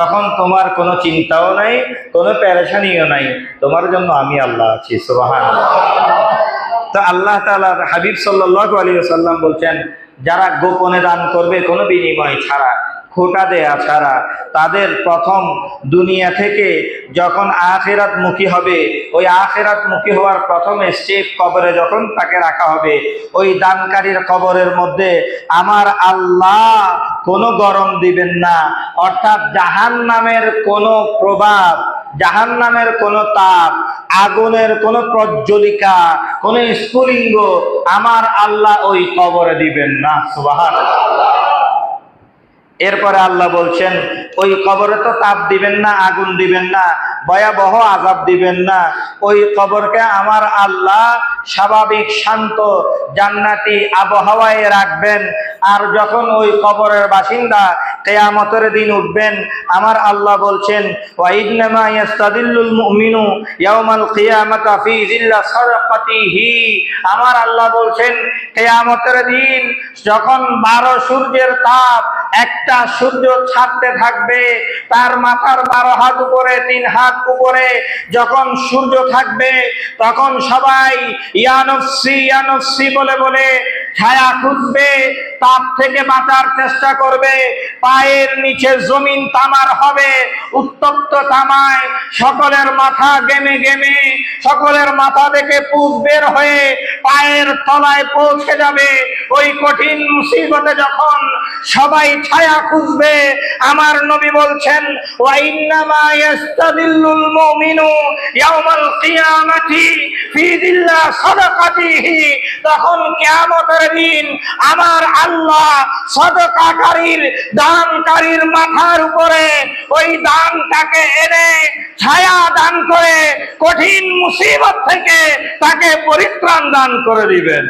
তখন তোমার কোনো চিন্তাও নাই, কোনো প্যারেশানিও নাই। তোমার জন্য আমি আল্লাহ আছি সোহান তো আল্লাহ তালার হাবিব সাল্লাহ আলী সাল্লাম বলছেন, যারা গোপনে দান করবে কোনো বিনিময় ছাড়া। খোটা দেয়া ছাড়া তাদের প্রথম দুনিয়া থেকে যখন আখেরাত মুখী হবে, ওই আখেরাত মুখী হওয়ার প্রথম স্টেপ কবরে যখন তাকে রাখা হবে, ওই দানকারীর কবরের মধ্যে আমার আল্লাহ কোনো গরম দিবেন না। অর্থাৎ জাহান নামের কোনো প্রভাব জাহান নামের কোনো তাপ, আগুনের কোনো প্রজ্বলিকা, কোনো স্ফুলিঙ্গ আমার আল্লাহ ওই কবরে দিবেন না। সুবাহান এরপরে আল্লাহ বলছেন, ওই কবরে তো তাপ দিবেন না, আগুন দিবেন না, ভয়াবহ আজাব দিবেন না। ওই কবরকে আমার আল্লাহ স্বাভাবিক, শান্ত, জান্নাতি আবহাওয়ায় রাখবেন। আর যখন ওই কবরের বাসিন্দা কেয়ামতের দিন উঠবেন, আমার আল্লাহ বলছেন আমার আল্লাহ বলছেন, কেয়ামতের দিন যখন বারো সূর্যের তাপ একটা সূর্য ছাড়তে থাকবে, তার মাথার বারো হাত উপরে, তিন হাত উপরে। যখন সূর্য থাকবে, তখন সবাই ইয়ানফসি ইয়ানফসি বলে বলে ছায়া খুঁজবে তাপ থেকে বাঁচার চেষ্টা করবে। পায়ের নিচে জমিন তামার হবে, উত্তপ্ত তামায় সকলের মাথা গেমে গেমে, সকলের মাথা থেকে পুষ বের হয়ে পায়ের তলায় পৌঁছে যাবে। ওই কঠিন মুসিবতে যখন সবাই ছায়া খুঁজবে, আমার নবী বলছেন ওয়াইন্নামা তখন কিয়ামতের দিন আমার আল্লাহ সদকাকারীর দানকারীর মাথার উপরে ওই দানটাকে এনে ছায়া দান করে কঠিন মুসিবত থেকে তাকে পরিত্রাণ করে দিবেন।